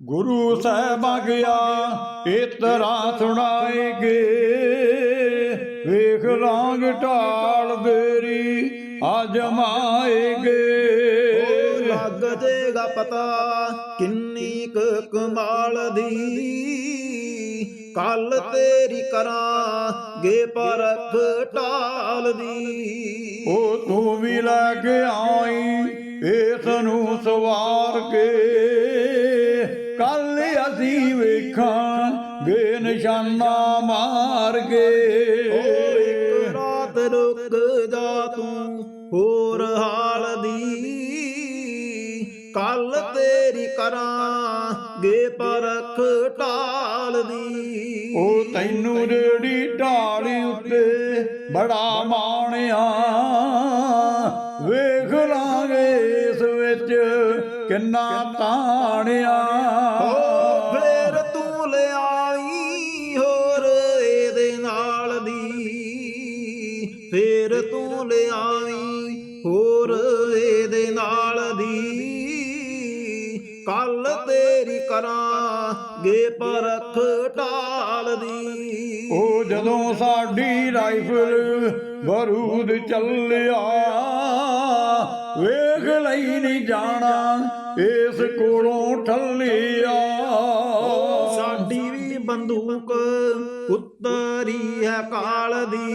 ਗੁਰੂ ਸਾਹਿਬਾਂ ਗਿਆ ਇਤਰਾ ਸੁਣਾਏਗੇ। ਵੇਖ ਲਾਂਗ ਢਾਲ ਦੇਰੀ ਅਜਮਾਏਗੇ ਉਹ ਲੱਗ ਜੇਗਾ ਪਤਾ ਕਿੰਨੀ ਕੁ ਕਮਾਲ ਦੀ। ਕੱਲ ਤੇਰੀ ਕਰਾਂਗੇ ਪਰਖ ਢਾਲ ਦੀ। ਉਹ ਤੂੰ ਵੀ ਲੈ ਕੇ ਆਈ ਇਸ ਨੂੰ ਸਵਾਰ ਕੇ। ਕੱਲ ਅਸੀਂ ਵੇਖਾਂਗੇ ਨਿਸ਼ਾਨਾ ਮਾਰ ਕੇ। ਇੱਕ ਰਾਤ ਰੁਕ ਜਾ ਤੂੰ ਹੋਰ ਹਾਲ ਦੀ। ਕੱਲ ਤੇਰੀ ਕਰਾਂਗੇ ਪਰਖ ਢਾਲ ਦੀ। ਉਹ ਤੈਨੂੰ ਰੇੜੀ ਢਾਲੀ ਉੱਤੇ ਬੜਾ ਮਾਣਿਆ। ਕਿੰਨਾ ਤਾਣਿਆ। ਫੇਰ ਤੂੰ ਲਿਆਈ ਹੋਰ ਇਹਦੇ ਨਾਲ ਦੀ। ਫੇਰ ਤੂੰ ਲਿਆਈ ਹੋਰ ਇਹਦੇ ਨਾਲ ਦੀ। ਕੱਲ ਤੇਰੀ ਕਰਾਂਗੇ ਪਰਖ ਢਾਲ ਦੀ। ਉਹ ਜਦੋਂ ਸਾਡੀ ਰਾਈਫਲ ਬਰੂਦ ਚੱਲਿਆ ਵੇਖ ਲਈ ਨਹੀਂ ਜਾਣਾ ਇਸ ਕੋਲੋਂ ਠੱਲਿਆ ਸਾਡੀ ਵੀ ਬੰਦੂਕ ਪੁੱਤਰੀ ਹੈ ਕਾਲ ਦੀ।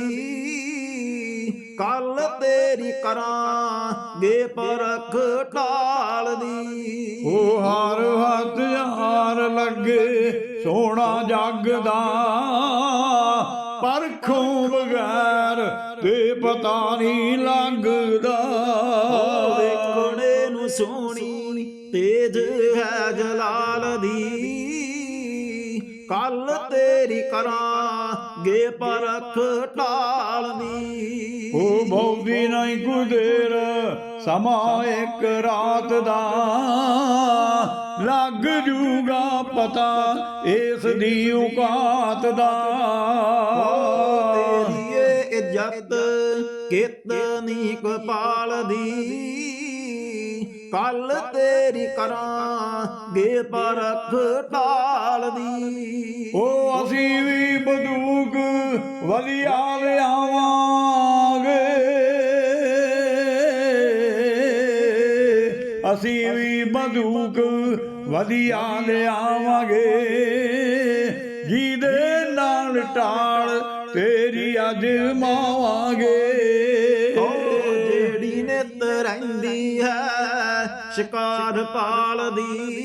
ਕੱਲ ਤੇਰੀ ਕਰਾਂਗੇ ਪਰਖ ਢਾਲ ਦੀ। ਉਹ ਹਰ ਹਥਿਆਰ ਲੱਗੇ ਸੋਹਣਾ ਜੱਗ ਦਾ ਪਰਖੋਂ ਬਗੈਰ ਤੇ ਪਤਾ ਨਹੀਂ ਲੱਗਦਾ। ਸੋਹਣੀ ਤੇਜ ਹੈ ਜਲਾਲ ਦੀ। ਕੱਲ ਤੇਰੀ ਕਰਾਂਗੇ ਪਰਖ ਢਾਲ ਦੀ। ਉਹ ਬਹੁਦੀ ਨਹੀਂ ਕੁਦੇਰ ਸਮਾਂ ਇੱਕ ਰਾਤ ਦਾ। ਲੱਗ ਜੂਗਾ ਪਤਾ ਇਸ ਦੀ ਔਕਾਤ ਦਾ। ਤੇਰੀ ਇੱਜ਼ਤ ਕਿਤਨੀ ਕਪਾਲ ਦੀ। ਕੱਲ ਤੇਰੀ ਕਰਾਂਗੇ ਪਰਖ ਢਾਲ ਦੀ। ਉਹ ਅਸੀਂ ਵੀ ਬੰਦੂਕ ਵਧੀਆ ਲਿਆਵਾਂਗੇ। ਅਸੀਂ ਵੀ ਬੰਦੂਕ ਵਧੀਆ ਲਿਆਵਾਂਗੇ। ਜਿਹਦੇ ਨਾਲ ਟਾਲ ਤੇਰੀ ਅੱਜ ਮਾਵਾਂਗੇ। ਓ ਜਿਹੜੀ ਨਿਤ ਰਹਿੰਦੀ ਹੈ ਸ਼ਿਕਾਰ ਪਾਲਦੀ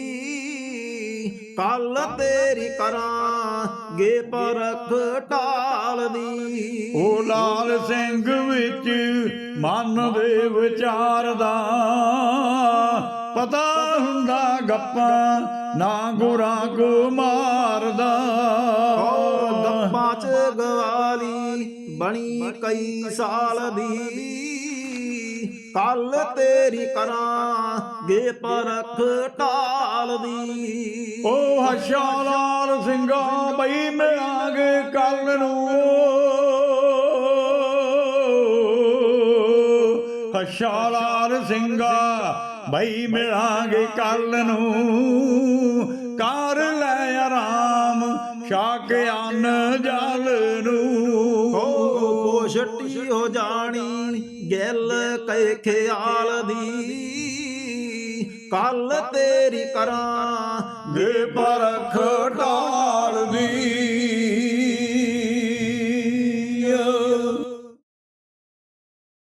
ਕੱਲ ਤੇਰੀ ਕਰਾਂਗੇ ਪਰਖ ਢਾਲਦੀ ਉਹ ਲਾਲ ਸਿੰਘ ਵਿੱਚ ਮਨ ਦੇ ਵਿਚਾਰ ਦਾ ਪਤਾ ਹੁੰਦਾ ਗੱਪਾਂ ਨਾ ਗੁਰਾਂ ਕੋ ਮਾਰਦਾ। ਓ ਗੱਪਾਂ ਚ ਗਵਾਲੀ ਬਣੀ ਕਈ ਸਾਲ ਦੀ। ਕੱਲ ਤੇਰੀ ਕਰਾਂਗੇ ਪਰਖ ਢਾਲਦੀ ਉਹ ਹਸ਼ਾ ਲਾਲ ਸਿੰਘਾ ਬਈ ਮਿਲਾਂਗੇ ਕੱਲ ਨੂੰ। ਹਸ਼ਾ ਲਾਲ ਸਿੰਘਾ ਬਈ ਮਿਲਾਂਗੇ ਕੱਲ ਨੂੰ। ਕਰ ਲੈ ਆਰਾਮ ਸ਼ਾਕ ਅੰਨ ਜਲ ਨੂੰ। ਓ ਪੋਸ਼ਟੀ ਹੋ ਜਾਣੀ। ਗਿੱਲ ਕੈ ਖਿਆਲ ਦੀ ਕੱਲ ਤੇਰੀ ਕਰਾਂ ਗੇ ਪਰਖ